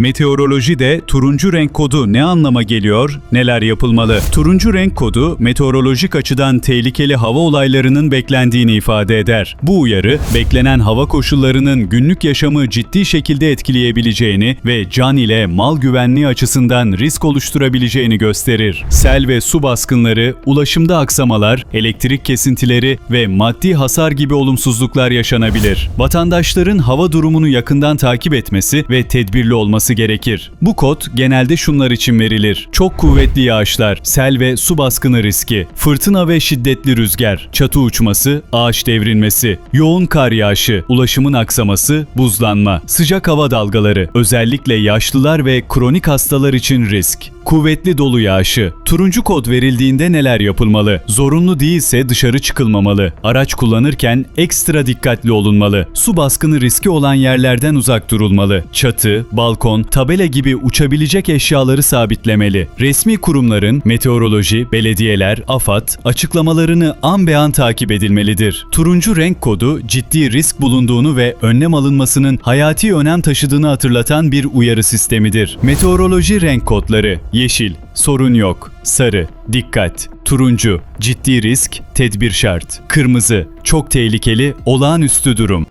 Meteorolojide turuncu renk kodu ne anlama geliyor, neler yapılmalı? Turuncu renk kodu meteorolojik açıdan tehlikeli hava olaylarının beklendiğini ifade eder. Bu uyarı, beklenen hava koşullarının günlük yaşamı ciddi şekilde etkileyebileceğini ve can ile mal güvenliği açısından risk oluşturabileceğini gösterir. Sel ve su baskınları, ulaşımda aksamalar, elektrik kesintileri ve maddi hasar gibi olumsuzluklar yaşanabilir. Vatandaşların hava durumunu yakından takip etmesi ve tedbirli olması gerekir. Bu kod genelde şunlar için verilir. Çok kuvvetli yağışlar, sel ve su baskını riski, fırtına ve şiddetli rüzgar, çatı uçması, ağaç devrilmesi, yoğun kar yağışı, ulaşımın aksaması, buzlanma, sıcak hava dalgaları, özellikle yaşlılar ve kronik hastalar için risk. Kuvvetli dolu yağışı. Turuncu kod verildiğinde neler yapılmalı? Zorunlu değilse dışarı çıkılmamalı. Araç kullanırken ekstra dikkatli olunmalı. Su baskını riski olan yerlerden uzak durulmalı. Çatı, balkon, tabela gibi uçabilecek eşyaları sabitlemeli. Resmi kurumların, meteoroloji, belediyeler, AFAD açıklamalarını an be an takip edilmelidir. Turuncu renk kodu ciddi risk bulunduğunu ve önlem alınmasının hayati önem taşıdığını hatırlatan bir uyarı sistemidir. Meteoroloji renk kodları Yeşil, sorun yok. Sarı, dikkat. Turuncu, ciddi risk, tedbir şart. Kırmızı, çok tehlikeli, olağanüstü durum.